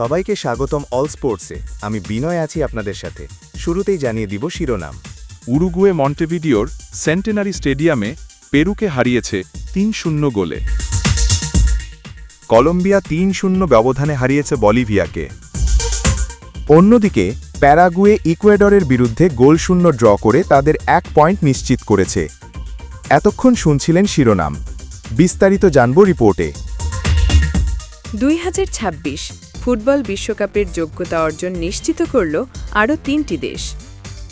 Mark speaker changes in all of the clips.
Speaker 1: সবাইকে স্বাগতম অল স্পোর্টসে। আমি বিনয় আছি আপনাদের সাথে। শুরুতেই জানিয়ে দিব শিরোনাম।
Speaker 2: উরুগুয়ে মন্টেভিডিওর সেন্টেনারি স্টেডিয়ামে পেরুকে হারিয়েছে তিন শূন্য গোলে।
Speaker 1: কলম্বিয়া তিন শূন্য ব্যবধানে হারিয়েছে বলিভিয়াকে। অন্যদিকে প্যারাগুয়ে ইকুয়েডরের বিরুদ্ধে গোল শূন্য ড্র করে তাদের এক পয়েন্ট নিশ্চিত করেছে। এতক্ষণ শুনছিলেন শিরোনাম। বিস্তারিত জানব রিপোর্টে।
Speaker 3: দুই হাজার ছাব্বিশ ফুটবল বিশ্বকাপের যোগ্যতা অর্জন নিশ্চিত করল আরও তিনটি দেশ।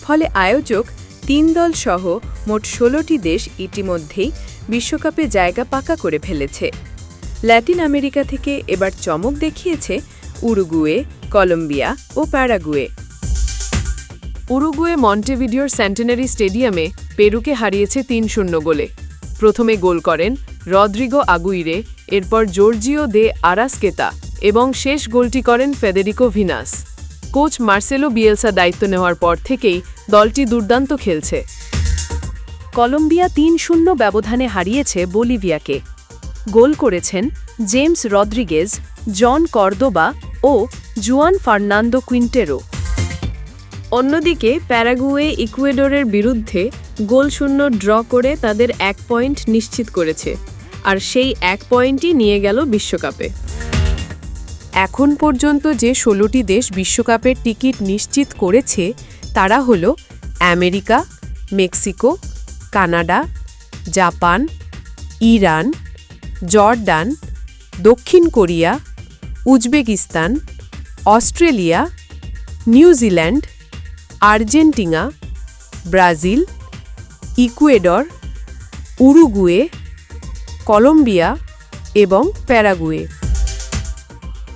Speaker 3: ফলে আয়োজক তিন দল সহ মোট ষোলোটি দেশ ইতিমধ্যেই বিশ্বকাপে জায়গা পাকা করে ফেলেছে। ল্যাটিন আমেরিকা থেকে এবার চমক দেখিয়েছে উরুগুয়ে, কলম্বিয়া ও প্যারাগুয়ে।
Speaker 4: উরুগুয়ে মন্টেভিডিওর স্যান্টেনারি স্টেডিয়ামে পেরুকে হারিয়েছে তিন শূন্য গোলে। প্রথমে গোল করেন রদ্রিগো আগুইরে, এরপর জর্জিও দে আরাস্কেতা। এবং শেষ গোলটি করেন Federico Vinas. Coach Marcelo Bielsa দায়িত্ব নেওয়ার পর থেকেই দলটি দুর্দান্ত খেলছে।
Speaker 3: কলম্বিয়া তিন শূন্য ব্যবধানে হারিয়েছে বলিভিয়াকে। গোল করেছেন জেমস রদ্রিগেজ, জন কর্দোবা ও জুয়ান ফার্নান্দো কুইন্টেরো। অন্যদিকে প্যারাগুয়ে ইকুয়েডরের বিরুদ্ধে গোল শূন্য ড্র করে তাদের এক পয়েন্ট নিশ্চিত করেছে, আর সেই এক পয়েন্টই নিয়ে গেল বিশ্বকাপে। এখন পর্যন্ত যে ষোলোটি দেশ বিশ্বকাপের টিকিট নিশ্চিত করেছে, তারা হল America, Mexico, Canada, Japan, Iran, Jordan, দক্ষিণ Korea, Uzbekistan, Australia, New Zealand, Argentina, Brazil, Ecuador, Uruguay, Colombia এবং প্যারাগুয়ে।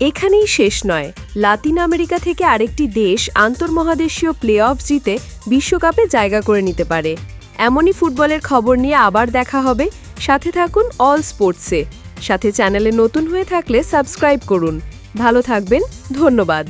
Speaker 3: এখানেই শেষ নয়। লাতিন আমেরিকা থেকে আরেকটি দেশ আন্তর্মহাদেশীয় প্লে অফ জিতে বিশ্বকাপে জায়গা করে নিতে পারে। এমনই ফুটবলের খবর নিয়ে আবার দেখা হবে। সাথে থাকুন অল স্পোর্টসে। সাথে চ্যানেলে নতুন হয়ে থাকলে সাবস্ক্রাইব করুন। ভালো থাকবেন। ধন্যবাদ।